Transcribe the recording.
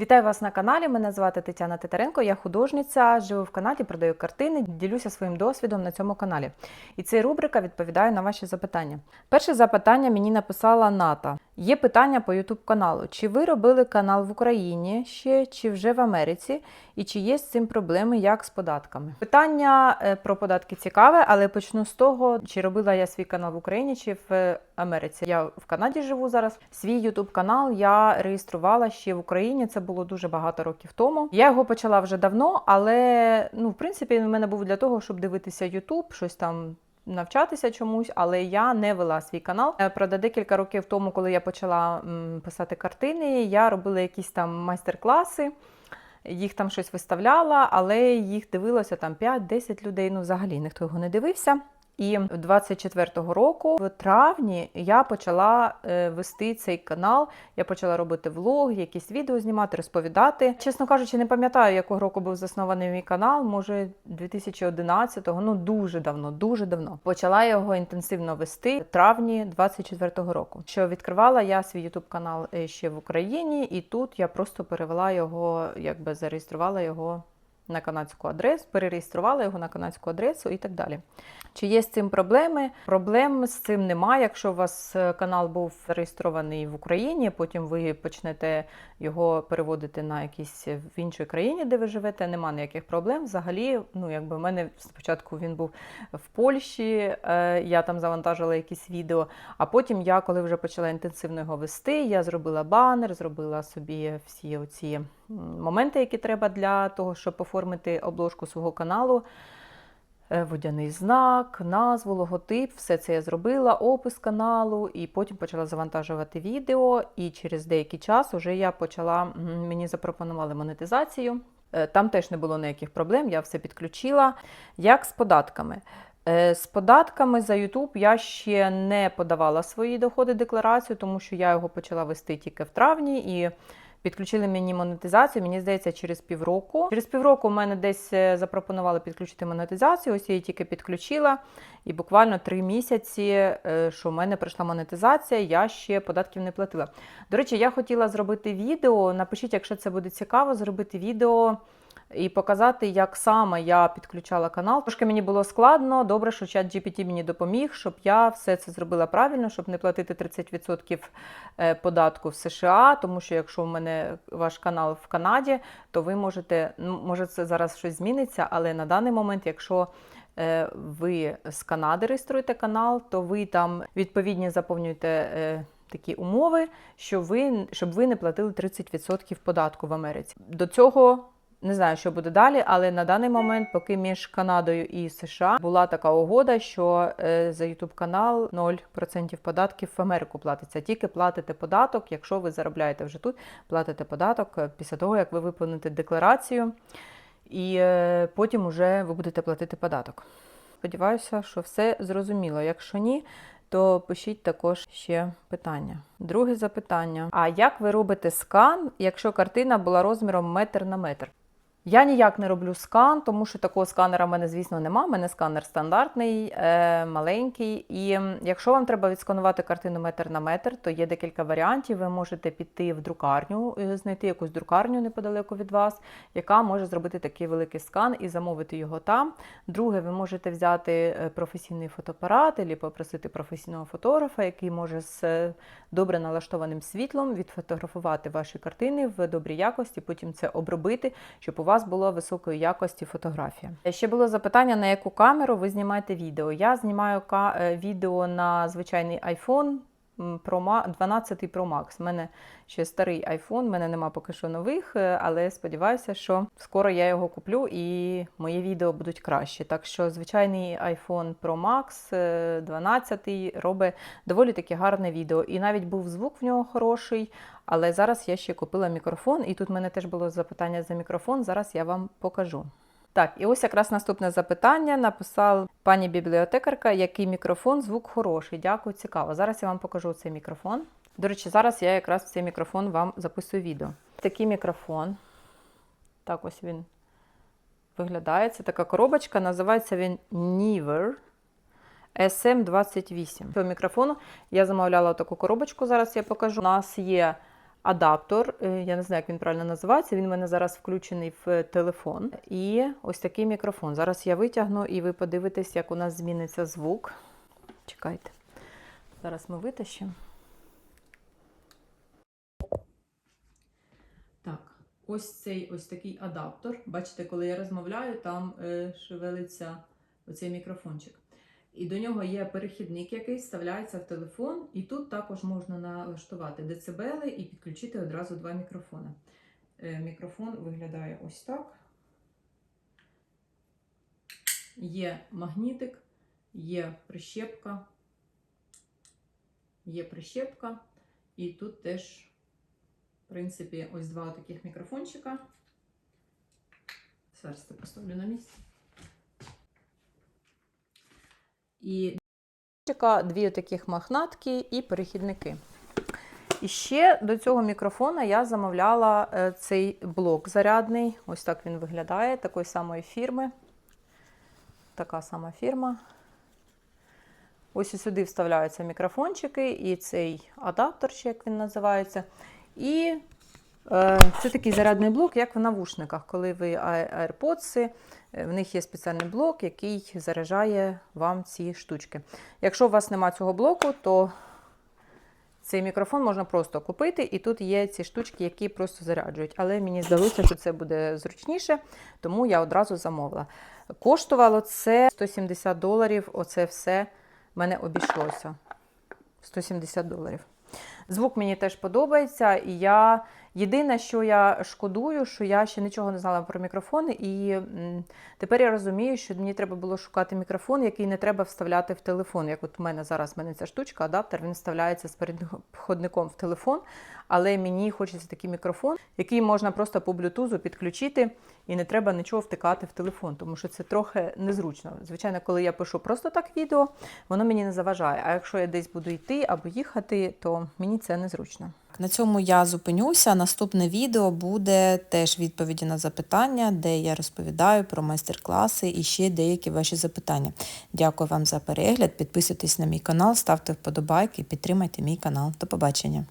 Вітаю вас на каналі. Мене звати Тетяна Титаренко. Я художниця, живу в Канаді, продаю картини, ділюся своїм досвідом на цьому каналі. І ця рубрика відповідає на ваші запитання. Перше запитання мені написала Ната. Є питання по YouTube каналу: чи ви робили канал в Україні ще, чи вже в Америці, і чи є з цим проблеми як з податками? Питання е, про податки цікаве, але почну з того, чи робила я свій канал в Україні, чи в е, Америці. Я в Канаді живу зараз. Свій YouTube канал я реєструвала ще в Україні. Це було дуже багато років тому. Я його почала вже давно, але ну, в принципі, він в мене був для того, щоб дивитися YouTube, щось там. Навчатися чомусь, але я не вела свій канал. Е, Правда, декілька років тому, коли я почала писати картини, я робила якісь там майстер-класи, їх там щось виставляла, але їх дивилося там 5-10 людей. Ну, взагалі ніхто його не дивився. І 24-го року, в травні, я почала е, вести цей канал. Я почала робити влоги, якісь відео знімати, розповідати. Чесно кажучи, не пам'ятаю, якого року був заснований мій канал. Може, 2011-го, ну дуже давно, дуже давно. Почала його інтенсивно вести в травні 24-го року. Що відкривала я свій ютуб канал е, ще в Україні, і тут я просто перевела його, якби зареєструвала його на канадську адресу, перереєструвала його на канадську адресу і так далі. Чи є з цим проблеми? Проблем з цим немає. Якщо у вас е, канал був зареєстрований в Україні, потім ви почнете його переводити на якісь в іншій країні, де ви живете, нема ніяких проблем. Взагалі, ну якби в мене спочатку він був в Польщі, е, я там завантажила якісь відео. А потім я, коли вже почала інтенсивно його вести, я зробила банер, зробила собі всі оці моменти, які треба для того, щоб оформити обложку свого каналу. Е, Водяний знак, назву, логотип, все це я зробила, опис каналу, і потім почала завантажувати відео. І через деякий час уже я почала, мені запропонували монетизацію. Е, Там теж не було ніяких проблем, я все підключила. Як з податками? Е, З податками за YouTube я ще не подавала свої доходи декларацію, тому що я його почала вести тільки в травні і підключили мені монетизацію. Мені здається, через півроку. Через півроку в мене десь е, запропонували підключити монетизацію. Ось я її тільки підключила. І буквально три місяці, е, що в мене прийшла монетизація, я ще податків не платила. До речі, я хотіла зробити відео. Напишіть, якщо це буде цікаво, зробити відео і показати, як саме я підключала канал. Трошки мені було складно. Добре, що чат GPT мені допоміг, щоб я все це зробила правильно, щоб не платити 30% е, податку в США. Тому що якщо в мене ваш канал в Канаді, то ви можете, ну може це зараз щось зміниться, але на даний момент, якщо е, ви з Канади реєструєте канал, то ви там відповідні заповнюєте. е, Такі умови, що ви, щоб ви не платили 30% податку в Америці. До цього не знаю, що буде далі, але на даний момент, поки між Канадою і США була така угода, що е, за YouTube канал 0% податків в Америку платиться. Тільки платите податок, якщо ви заробляєте вже тут, платите податок е, після того, як ви виповните декларацію, і е, потім уже ви будете платити податок. Сподіваюся, що все зрозуміло. Якщо ні, то пишіть також ще питання. Друге запитання: а як ви робите скан, якщо картина була розміром метр на метр? Я ніяк не роблю скан, тому що такого сканера в мене, звісно, нема. У мене сканер стандартний, е, маленький. І якщо вам треба відсканувати картину метр на метр, то є декілька варіантів. Ви можете піти в друкарню, е, знайти якусь друкарню неподалеку від вас, яка може зробити такий великий скан і замовити його там. Друге, ви можете взяти е, професійний фотоапарат або попросити професійного фотографа, який може з добре налаштованим світлом відфотографувати ваші картини в добрій якості, потім це обробити, щоб у вас було високої якості фотографія. Ще було запитання, на яку камеру ви знімаєте відео. Я знімаю е, відео на звичайний iPhone. Pro 12 Pro Max. У мене ще старий iPhone, в мене нема поки що нових, е, але сподіваюся, що скоро я його куплю і мої відео будуть краще. Так що звичайний iPhone Pro Max е, 12 робить доволі таки гарне відео. І навіть був звук в нього хороший, але зараз я ще купила мікрофон, і тут в мене теж було запитання за мікрофон. Зараз я вам покажу. Так, і ось якраз наступне запитання написав пані бібліотекарка, який мікрофон, звук хороший. Дякую, цікаво. Зараз я вам покажу цей мікрофон. До речі, зараз я якраз цей мікрофон вам записую відео. Такий мікрофон. Так ось він виглядає. Це така коробочка, називається він Niver SM28. Цього мікрофону я замовляла таку коробочку, зараз я покажу. У нас є адаптер. е, Я не знаю, як він правильно називається. Він у мене зараз включений в телефон. І ось такий мікрофон. Зараз я витягну і ви подивитесь, як у нас зміниться звук. Чекайте. Зараз ми витащимо. Так, ось цей ось такий адаптер. Бачите, коли я розмовляю, там е, шевелиться оцей мікрофончик. І до нього є перехідник, який вставляється в телефон, і тут також можна налаштувати децибели і підключити одразу два мікрофони. Е, Мікрофон виглядає ось так. Є магнітик, є прищепка, є прищепка, і тут теж, в принципі, ось два таких мікрофончика. Зараз поставлю на місце. І дві таких махнатки і перехідники. І ще до цього мікрофона я замовляла е, цей блок зарядний. Ось так він виглядає, такої самої фірми. Така сама фірма. Ось і сюди вставляються мікрофончики, і цей адаптер, ще як він називається. І це такий зарядний блок, як в навушниках, коли ви AirPods, е, в них є спеціальний блок, який заряджає вам ці штучки. Якщо у вас немає цього блоку, то цей мікрофон можна просто купити, і тут є ці штучки, які просто заряджують. Але мені здалося, що це буде зручніше, тому я одразу замовила. Коштувало це 170 доларів. Оце все мене обійшлося. 170 доларів. Звук мені теж подобається, і я єдине, що я шкодую, що я ще нічого не знала про мікрофони, і тепер я розумію, що мені треба було шукати мікрофон, який не треба вставляти в телефон. Як от у мене зараз в мене ця штучка, адаптер, він вставляється з переходником в телефон, але мені хочеться такий мікрофон, який можна просто по блютузу підключити, і не треба нічого втикати в телефон, тому що це трохи незручно. Звичайно, коли я пишу просто так відео, воно мені не заважає. А якщо я десь буду йти або їхати, то мені це незручно. На цьому я зупинюся. Наступне відео буде теж відповіді на запитання, де я розповідаю про майстер-класи і ще деякі ваші запитання. Дякую вам за перегляд. Підписуйтесь на мій канал, ставте вподобайки, підтримайте мій канал. До побачення.